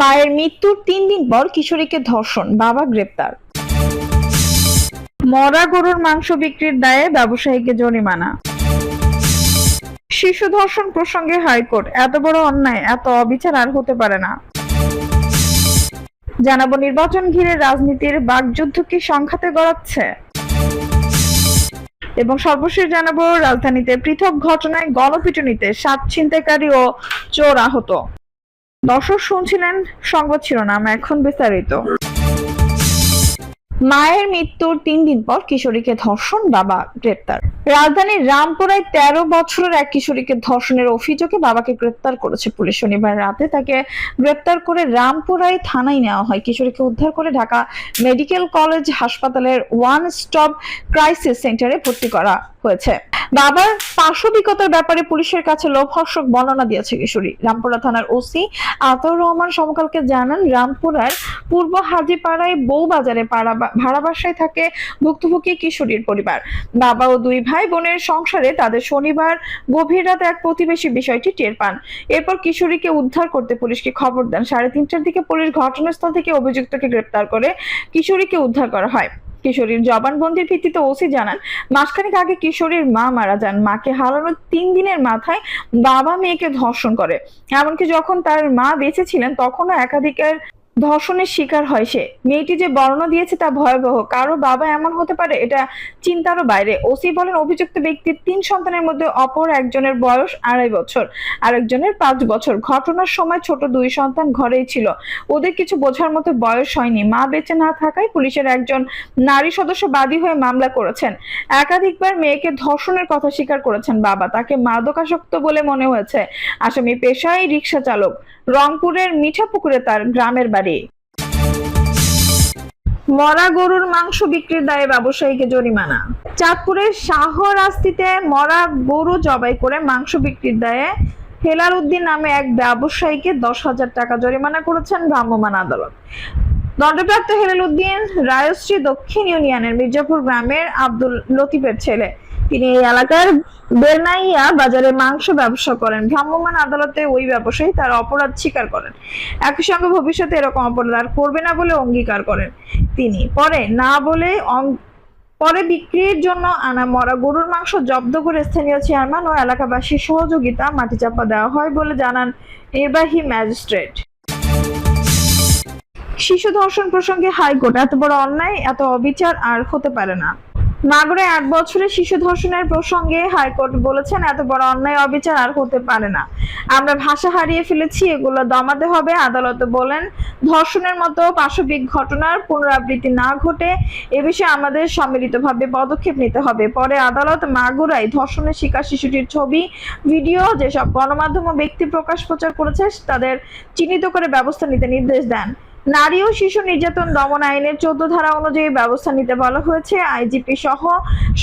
মায়ের মৃত্যুর তিন দিন পর কিশোরীকে ধর্ষণ, বাবা গ্রেপ্তার। মরা গরুর মাংস বিক্রির দায়ে ব্যবসায়ীকে জরিমানা। শিশু ধর্ষণ প্রসঙ্গে হাইকোর্ট, এত বড় অন্যায়, এত অবিচার আর হতে পারে না। জানাব নির্বাচন ঘিরে রাজনীতির বাকযুদ্ধ কি সংখ্যাতে গড়াচ্ছে? এবং সর্বশেষ জানাব রাজধানীতে পৃথক ঘটনায় গণপিটুনিতে সাত ছিনতাইকারী ও চোর আহত। দর্শক শুনছিলেন সংবাদ শিরোনাম, এখন বিস্তারিত। মায়ের মৃত্যুর তিন দিন পর কিশোরীকে ধর্ষণ, বাবা গ্রেপ্তার। রাজধানীর রামপুরায় তেরো বছরের এক কিশোরীকে ধর্ষণের অভিযোগে বাবাকে গ্রেপ্তার করেছে পুলিশ। শনিবার রাতে তাকে গ্রেপ্তার করে রামপুরায় থানায় নেওয়া হয়। কিশোরীকে উদ্ধার করে ঢাকা মেডিকেল কলেজ হাসপাতালের ওয়ান স্টপ ক্রাইসিস সেন্টারে ভর্তি করা হয়েছে। বাবার পাশবিকতার ব্যাপারে পুলিশের কাছে লোভহর্ষক বর্ণনা দিয়েছে কিশোরী। রামপুরা থানার ওসি আতর রহমান সমকালকে জানান, রামপুরার পূর্ব হাজিপাড়ায় বউবাজারে পাড়া বা- ভাড়া বাসায় থাকে ভুক্তভোগী কিশোরীর পরিবার। বাবা ও দুই ভাই বোনের সংসারে তাদের শনিবার গভীর রাতে এক প্রতিবেশী বিষয়টি টের পান। এরপর কিশোরীকে উদ্ধার করতে পুলিশকে খবর দেন। সাড়ে তিনটার দিকে পুলিশ ঘটনাস্থল থেকে অভিযুক্তকে গ্রেপ্তার করে কিশোরীকে উদ্ধার করা হয়। কিশোরীর জবানবন্দির ভিত্তিতে ওসি জানান, মাসখানেক আগে কিশোরীর মা মারা যান। মাকে হারানোর তিন দিনের মাথায় বাবা মেয়েকে ধর্ষণ করে। এমনকি যখন তার মা বেঁচে ছিলেন, তখনও একাধিকের ধর্ষণের শিকার হয় সে। মেয়েটি যে বর্ণনা দিয়েছে তা ভয়াবহ। কারও বাবা এমন হতে পারে, এটা চিন্তারও বাইরে। ওসি বলেন, অভিযুক্ত ব্যক্তির তিন সন্তানের মধ্যে অপর একজনের বয়স আড়াই বছর, আরেকজনের পাঁচ বছর। ঘটনার সময় ছোট দুই সন্তান ঘরেই ছিল। ওদের কিছু বোঝার মতো বয়স হয়নি। মা বেঁচে না থাকায় পুলিশের একজন নারী সদস্য বাদী হয়ে মামলা করেছেন। একাধিকবার মেয়েকে ধর্ষণের কথা স্বীকার করেছেন বাবা। তাকে মাদকাসক্ত বলে মনে হয়েছে। আসামি পেশায় রিক্সা চালক রংপুরের মিঠাপুকুরে তার গ্রামের বাড়ি। মরা গরুর মাংস বিক্রির দায়ে ব্যবসায়ীকে জরিমানা। চাঁদপুরের শাহরাস্তিতে মরা গরু জবাই করে মাংস বিক্রির দায়ে হেলাল উদ্দিন নামে এক ব্যবসায়ীকে দশ হাজার টাকা জরিমানা করেছেন ভ্রাম্যমাণ আদালত। দণ্ডপ্রাপ্ত হেলাল উদ্দিন রায়শ্রী দক্ষিণ ইউনিয়নের মির্জাপুর গ্রামের আব্দুল লতিফের ছেলে। তিনি এই এলাকার বেরনাইয়া বাজারে মাংস ব্যবসা করেন। ভ্রাম্যমাণ আদালতে ওই ব্যবসায়ী তার অপরাধ স্বীকার করেন। একই সঙ্গে ভবিষ্যতে এরকম অপরাধ আর করবে না বলে অঙ্গীকার করেন তিনি। পরে না বলে পরে বিক্রির জন্য আনা মরা গরুর মাংস জব্দ করে স্থানীয় চেয়ারম্যান ও এলাকাবাসীর সহযোগিতা মাটি চাপা দেওয়া হয় বলে জানান নির্বাহী ম্যাজিস্ট্রেট। শিশু ধর্ষণ প্রসঙ্গে হাইকোর্ট, এত বড় অন্যায়, এত অবিচার আর হতে পারে না। মাগুরে আট বছরের শিশু ধর্ষণের প্রসঙ্গে হাইকোর্ট বলেছেন, এত বড় অন্যায়, অবিচার আর হতে পারে না। আমরা ভাষা হারিয়ে ফেলেছি, এগুলো দমাতে হবে, আদালতে বলেন, ধর্ষণের মতো পাশবিক ঘটনার পুনরাবৃত্তি না ঘটে, এ বিষয়ে আমাদের সম্মিলিতভাবে পদক্ষেপ নিতে হবে। পরে আদালত মাগুরায় ধর্ষণের শিকার শিশুটির ছবি, ভিডিও, যেসব গণমাধ্যম ব্যক্তি প্রকাশ প্রচার করেছে, তাদের চিহ্নিত করে ব্যবস্থা নিতে নির্দেশ দেন। নারী ও শিশু নির্যাতন দমন আইনের চোদ্দ ধারা অনুযায়ী ব্যবস্থা নিতে বলা হয়েছে। আইজিপি সহ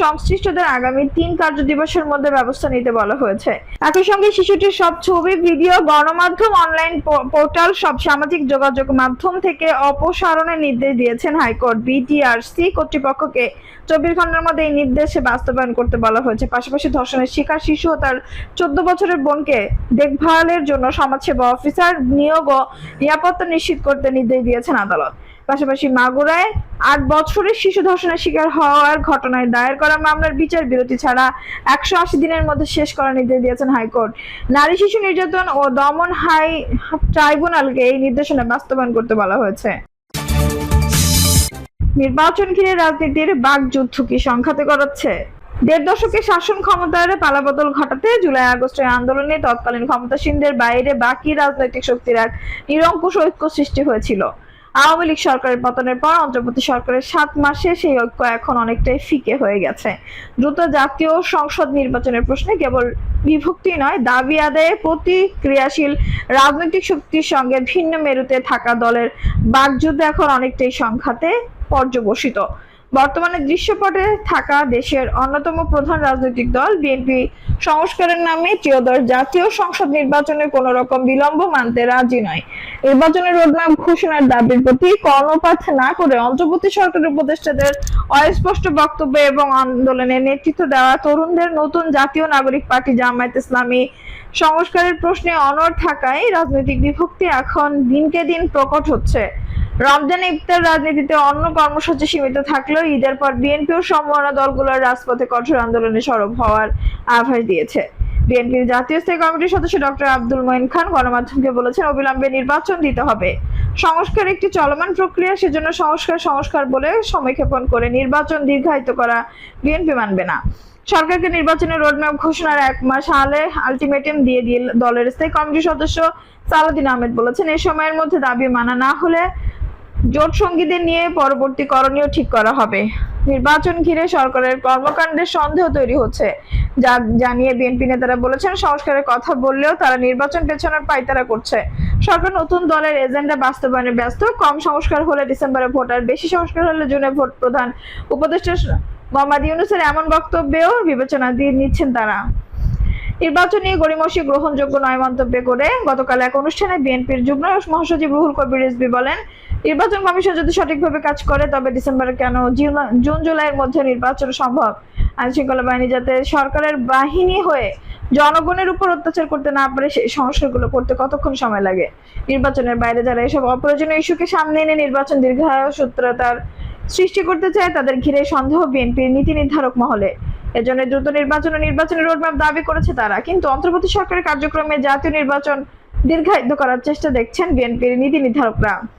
সংশ্লিষ্টদের আগামী তিন কার্য দিবসের মধ্যে ব্যবস্থা নিতে বলা হয়েছে। একই সঙ্গে শিশুটির সব ছবি, ভিডিও, গণমাধ্যম, অনলাইন পোর্টাল, সব সামাজিক যোগাযোগ মাধ্যম থেকে অপসারণের নির্দেশ দিয়েছেন হাইকোর্ট। বিটিআরসি কর্তৃপক্ষকে চব্বিশ ঘণ্টার মধ্যে এই নির্দেশে বাস্তবায়ন করতে বলা হয়েছে। পাশাপাশি ধর্ষণের শিকার শিশু ও তার চোদ্দ বছরের বোনকে দেখভালের জন্য সমাজসেবা অফিসার নিয়োগ ও নিরাপত্তা নিশ্চিত করতে নির্দেশ দিয়েছেন আদালত। পাশাপাশি মাগুরায় আট বছরের শিশু ধর্ষণের শিকার হওয়ার ঘটনায় দায়ের করা মামলার বিচার বিরতি ছাড়া একশো আশি দিনের মধ্যে শেষ করার নির্দেশ দিয়েছেন হাইকোর্ট। নারী শিশু নির্যাতন ও দমন হাই ট্রাইব্যুনালকে এই নির্দেশনা বাস্তবায়ন করতে বলা হয়েছে। নির্বাচন ঘিরে রাজনীতির বাকযুদ্ধ কি সংখ্যাতে গড়াচ্ছে? দেড় দশকে শাসন ক্ষমতার পালাবদল ঘটাতে জুলাই আগস্টের আন্দোলনে তৎকালীন ক্ষমতাসীনদের বাইরে বাকি রাজনৈতিক শক্তির এক নিরঙ্কুশ ঐক্য সৃষ্টি হয়েছিল। আওয়ামী লীগ সরকারের পতনের পর অন্তর্বর্তী সরকারের সাত মাসে সেই ঐক্য এখন অনেকটাই ফিকে হয়ে গেছে। দ্রুত জাতীয় সংসদ নির্বাচনের প্রশ্নে কেবল বিভক্তি নয়, দাবি আদায়ে প্রতিক্রিয়াশীল রাজনৈতিক শক্তির সঙ্গে ভিন্ন মেরুতে থাকা দলের বাকযুদ্ধ এখন অনেকটাই সংখ্যাতে পর্যবসিত। বর্তমানে দৃশ্যপটে থাকা দেশের অন্যতম প্রধান রাজনৈতিক দল বিএনপি। সংস্কারের নামে ত্রয়োদশ জাতীয় সংসদ নির্বাচনে কোন রকম বিলম্ব মানতে রাজি নয়। নির্বাচনের রোডম্যাপ ঘোষণার দাবির প্রতি কর্ণপাত না করে অন্তর্বর্তী সরকারের উপদেষ্টাদের অস্পষ্ট বক্তব্য এবং আন্দোলনে নেতৃত্ব দেওয়া তরুণদের নতুন জাতীয় নাগরিক পার্টি জামায়াত ইসলামী সংস্কারের প্রশ্নে অনড় থাকায় রাজনৈতিক বিভক্তি এখন দিনকে দিন প্রকট হচ্ছে। রমজান ইফতার রাজনীতিতে অন্য কর্মসূচি সীমিত থাকলেও ঈদের পর বিএনপি ও সম্ভাবনা দলগুলোর রাজপথে কঠোর আন্দোলনে সরব হওয়ার আভাস দিয়েছে। বিএনপির জাতীয় স্থায়ী কমিটির সদস্য ডক্টর আব্দুল মঈন খান গণমাধ্যমকে বলেছেন, অবিলম্বে নির্বাচন দিতে হবে। সংস্কার একটি চলমান প্রক্রিয়া, সেজন্য সংস্কার সংস্কার বলে সময়ক্ষেপণ করে নির্বাচন দীর্ঘায়িত করা বিএনপি মানবে না। সরকারকে নির্বাচনের রোডম্যাপ ঘোষণার এক মাস আলে আলটিমেটাম দিয়ে দিয়ে দলের স্থায়ী কমিটির সদস্য সালাদিন আহমেদ বলেছেন এই সময়ের মধ্যে দাবি মানা না হলে জোট সঙ্গীদের নিয়ে পরবর্তী করণীয় ঠিক করা হবে। নির্বাচন ঘিরে সরকারের কর্মকাণ্ডের সন্দেহ তৈরি হচ্ছে। যা জানিয়ে বিএনপি নেতারা বলেছেন, সংস্কারের কথা বললেও তারা নির্বাচন পেছনের পাইতারা করছে। সরকার নতুন দলের এজেন্ডা বাস্তবায়নে ব্যস্ত। কম সংস্কার হলে ডিসেম্বরে ভোট আর বেশি সংস্কার হলে জুনে ভোট প্রধান উপদেষ্টা মোহাম্মদ ইউনুসের এমন বক্তব্যেও বিবেচনা দিয়ে নিচ্ছেন তারা। নির্বাচন নিয়ে গড়িমসি গ্রহণযোগ্য নয় মন্তব্য করে গতকাল এক অনুষ্ঠানে বিএনপির যুগ্ম মহাসচিব রুহুল কবির রিজভী বলেন নির্বাচন কমিশন যদি সঠিকভাবে কাজ করে, তবে ডিসেম্বরে কেন জুন- জুলাইয়ের মধ্যে নির্বাচন সম্ভব? আইন শৃঙ্খলা বাহিনী যাতে সরকারের বাহিনী হয়ে জনগণের উপর অত্যাচার করতে না পারে সেই সংস্কারগুলো করতে কতক্ষণ সময় লাগে? নির্বাচনের বাইরে যারা এসব অপ্রয়োজনীয় ইস্যুকে সামনে এনে নির্বাচন দীর্ঘায়ু সূত্রতার সৃষ্টি করতে চায়, তাদের ঘিরে সন্দেহ বিএনপির নীতি নির্ধারক মহলে। এজন্য দ্রুত নির্বাচন ও নির্বাচনের রোডম্যাপ দাবি করেছে তারা। কিন্তু অন্তর্বর্তী সরকারের কার্যক্রমে জাতীয় নির্বাচন দীর্ঘায়িত করার চেষ্টা দেখছেন বিএনপির নীতি নির্ধারকরা।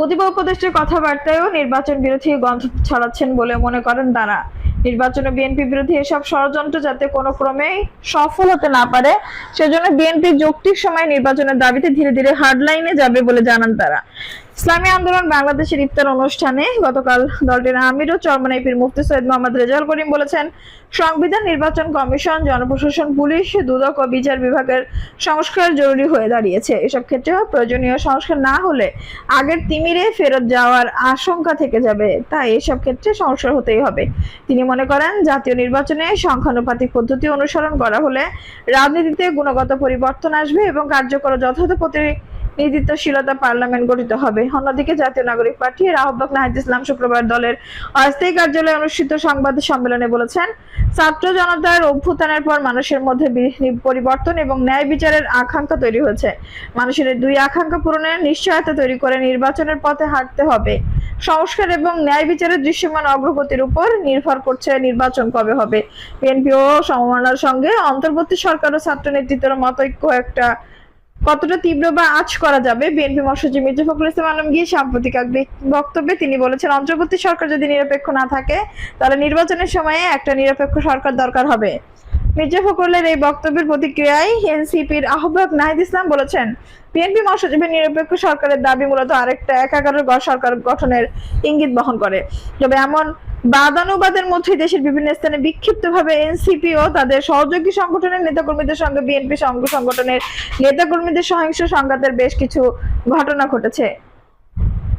প্রতিভা উপদেষ্টার কথাবার্তায়ও নির্বাচন বিরোধী গন্ধ ছড়াচ্ছেন বলে মনে করেন তারা। নির্বাচন বিএনপি বিরোধী এসব ষড়যন্ত্র যাতে কোনো ক্রমেই সফল হতে না পারে, সেজন্য বিএনপি যৌক্তিক সময় নির্বাচনের দাবিতে ধীরে ধীরে হার্ডলাইনে যাবে বলে জানান তারা। ইসলামী আন্দোলন বাংলাদেশের ইফতার অনুষ্ঠানে গতকাল দলটির আমির ও চরমনাইপির মুফতি সৈয়দ মোহাম্মদ রেজাউল করিম বলেছেন, সংবিধান নির্বাচন কমিশন, জনপ্রশাসন, পুলিশ, দুদক ও বিচার বিভাগের সংস্কার জরুরি হয়ে দাঁড়িয়েছে। এসব ক্ষেত্রে প্রয়োজনীয় সংস্কার না হলে আগের তিমিরে ফেরত যাওয়ার আশঙ্কা থেকে যাবে। তাই এসব ক্ষেত্রে সংস্কার হতেই হবে। তিনি মনে করেন, জাতীয় নির্বাচনে সংখ্যানুপাতিক পদ্ধতি অনুসরণ করা হলে রাজনীতিতে গুণগত পরিবর্তন আসবে এবং কার্যকর যথাযথ প্রতিনিধিত্বশীলতা পার্লামেন্ট গঠিত হবে। অন্যদিকে জাতীয় নাগরিক পার্টি এর নাহিদ ইসলাম শুক্রবার দলের অস্থায়ী কার্যালয়ে অনুষ্ঠিত সংবাদ সম্মেলনে বলেছেন, ছাত্র জনতার অভ্যুত্থানের পর মানুষের মধ্যে পরিবর্তন এবং ন্যায় বিচারের আকাঙ্ক্ষা তৈরি হয়েছে। মানুষের দুই আকাঙ্ক্ষা পূরণের নিশ্চয়তা তৈরি করে নির্বাচনের পথে হাঁটতে হবে। সংস্কার এবং ন্যায় বিচারের দৃশ্যমান অগ্রগতির উপর নির্ভর করছে নির্বাচন কবে হবে। বিএনপি ও সমমনার সঙ্গে অন্তর্বর্তী সরকার ও ছাত্র নেতৃত্বের মতৈক্য একটা কতটা তীব্র বা আজ করা যাবে, বিএনপি মহাসচিব মির্জা ফখরুল ইসলাম আলমগীর সাম্প্রতিক এক বক্তব্যে তিনি বলেছেন, অন্তর্বর্তী সরকার যদি নিরপেক্ষ না থাকে, তাহলে নির্বাচনের সময়ে একটা নিরপেক্ষ সরকার দরকার হবে। মির্জা ফখরুলের এই বক্তব্যের প্রতিক্রিয়ায় এনসিপির আহ্বায়ক নাহিদ ইসলাম বলেছেন, বিএনপি মহাসচিবের নিরপেক্ষ সরকারের দাবি মূলত আরেকটা একাগারের গ- সরকার গঠনের ইঙ্গিত বহন করে। তবে এমন বাদানুবাদের মধ্যে দেশের বিভিন্ন স্থানে বিক্ষিপ্তভাবে এনসিপি ও তাদের সহযোগী সংগঠনের নেতাকর্মীদের সঙ্গে বিএনপি সংঘ সংগঠনের নেতাকর্মীদের সহিংস সংঘাতের বেশ কিছু ঘটনা ঘটেছে।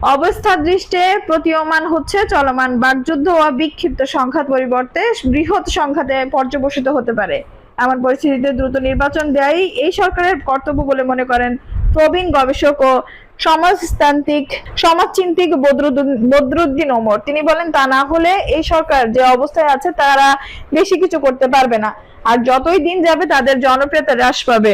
অবস্থা দৃষ্টে প্রতীয়মান হচ্ছে চলমান বাকযুদ্ধ ও বিক্ষিপ্ত সংঘাত পরিবর্তে বৃহৎ সংঘাতে পর্যবসিত হতে পারে। এমন পরিস্থিতিতে দ্রুত নির্বাচন দেয়াই এই সরকারের কর্তব্য বলে মনে করেন প্রবীণ গবেষক ও সমাজতান্ত্রিক, সমাজচিন্তিক বদরুদ্দিন ওমর। তিনি বলেন, তা না হলে এই সরকার যে অবস্থায় আছে তারা বেশি কিছু করতে পারবে না। আর যতই দিন যাবে তাদের জনপ্রিয়তা হ্রাস পাবে।